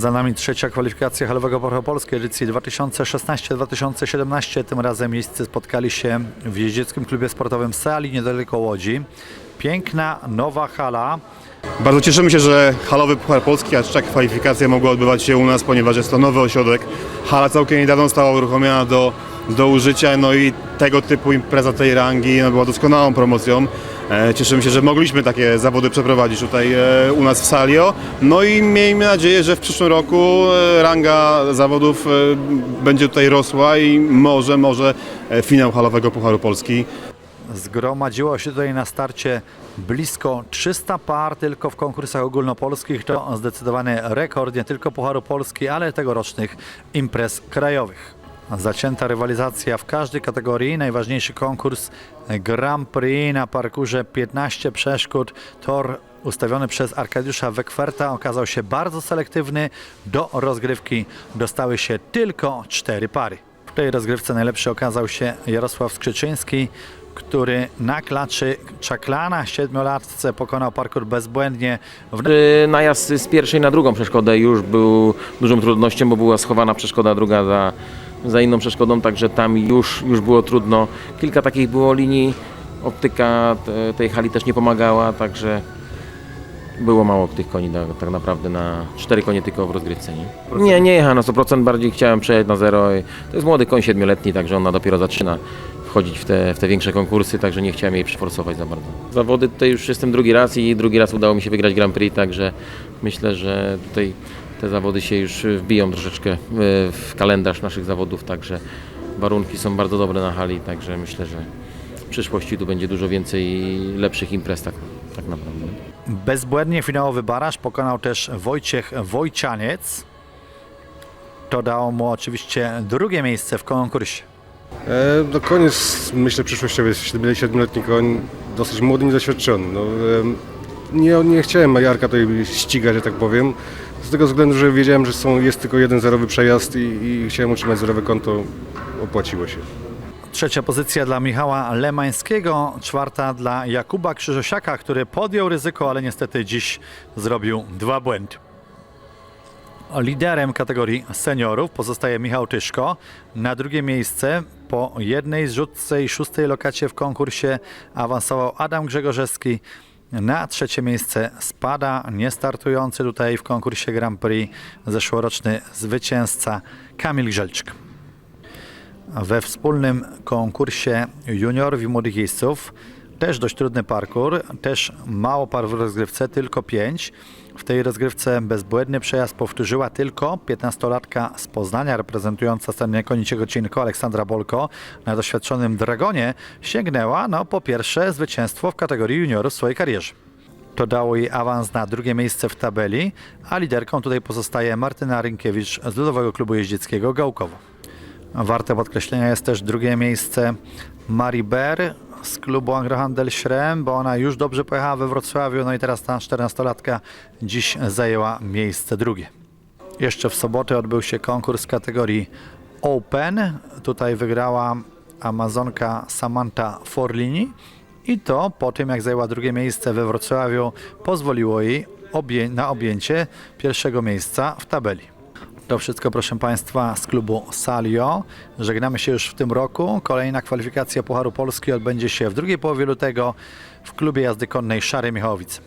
Za nami trzecia kwalifikacja halowego Pucharu Polskiej edycji 2016-2017. Tym razem miejsce spotkali się w jeździeckim klubie sportowym Sali niedaleko Łodzi. Piękna, nowa hala. Bardzo cieszymy się, że halowy Puchar Polski, a trzecia kwalifikacja mogła odbywać się u nas, ponieważ jest to nowy ośrodek. Hala całkiem niedawno została uruchomiona do, do użycia, no i tego typu impreza tej rangi no, była doskonałą promocją. E, Cieszymy się, że mogliśmy takie zawody przeprowadzić tutaj e, u nas w Salio. No i miejmy nadzieję, że w przyszłym roku e, ranga zawodów będzie tutaj rosła i może, może finał halowego Pucharu Polski Zgromadziło się tutaj na starcie blisko 300 par tylko w konkursach ogólnopolskich. To zdecydowany rekord nie tylko Pucharu Polski, ale tegorocznych imprez krajowych. Zacięta rywalizacja w każdej kategorii. Najważniejszy konkurs Grand Prix na parkurze 15 przeszkód. Tor ustawiony przez Arkadiusza Wekwerta okazał się bardzo selektywny. Do rozgrywki dostały się tylko cztery pary. W tej rozgrywce najlepszy okazał się Jarosław Skrzyczyński, który na klaczy Czaklana siedmiolatce pokonał parkour bezbłędnie. W Najazd z pierwszej na drugą przeszkodę już był dużą trudnością, bo była schowana przeszkoda druga za, za inną przeszkodą, także tam już, już było trudno. Kilka takich było linii, optyka te- tej hali też nie pomagała, także było mało tych koni tak naprawdę na cztery konie tylko w rozgrywce. Nie, nie, nie jechałem na 100%, bardziej chciałem przejechać na zero. To jest młody koń siedmioletni, także ona dopiero zaczyna wchodzić w te, w te większe konkursy, także nie chciałem jej przyforsować za bardzo. Zawody tutaj już jestem drugi raz i drugi raz udało mi się wygrać Grand Prix, także myślę, że tutaj te zawody się już wbiją troszeczkę w w kalendarz naszych zawodów, także warunki są bardzo dobre na hali, także myślę, że w przyszłości tu będzie dużo więcej lepszych imprez tak, tak naprawdę. Bezbłędnie finałowy baraż pokonał też Wojciech Wojcianiec. To dało mu oczywiście drugie miejsce w konkursie. E, no koniec, myślę, przyszłościowy jest 7-letni koń, dosyć młody, niedoświadczony. No, em, nie, nie chciałem Majarka tutaj ścigać, że tak powiem, z tego względu, że wiedziałem, że są, jest tylko jeden zerowy przejazd i, i chciałem utrzymać zerowe konto, opłaciło się. Trzecia pozycja dla Michała Lemańskiego, czwarta dla Jakuba Krzyżosiaka, który podjął ryzyko, ale niestety dziś zrobił dwa błędy. Liderem kategorii seniorów pozostaje Michał Tyszko. Na drugie miejsce po jednej zrzutce i szóstej lokacie w konkursie awansował Adam Grzegorzewski. Na trzecie miejsce spada niestartujący tutaj w konkursie Grand Prix zeszłoroczny zwycięzca Kamil Grzelczyk. We wspólnym konkursie juniorów i młodych jeźdźców też dość trudny parkour, też mało par w rozgrywce, tylko pięć. W tej rozgrywce bezbłędny przejazd powtórzyła tylko 15-latka z Poznania reprezentująca stanie Koniciego Cinko Aleksandra Bolko. Na doświadczonym Dragonie sięgnęła no, po pierwsze zwycięstwo w kategorii juniorów w swojej karierze. To dało jej awans na drugie miejsce w tabeli, a liderką tutaj pozostaje Martyna Rynkiewicz z Ludowego Klubu Jeździeckiego Gałkowo. Warte podkreślenia jest też drugie miejsce Marii Ber z klubu Agrohandel Śrem, bo ona już dobrze pojechała we Wrocławiu, no i teraz ta 14-latka dziś zajęła miejsce drugie. Jeszcze w sobotę odbył się konkurs kategorii Open. Tutaj wygrała Amazonka Samantha Forlini i to po tym, jak zajęła drugie miejsce we Wrocławiu, pozwoliło jej na objęcie pierwszego miejsca w tabeli. To wszystko, proszę Państwa, z klubu Salio. Żegnamy się już w tym roku. Kolejna kwalifikacja Pucharu Polski odbędzie się w drugiej połowie lutego w klubie jazdy konnej Szary Michałowice.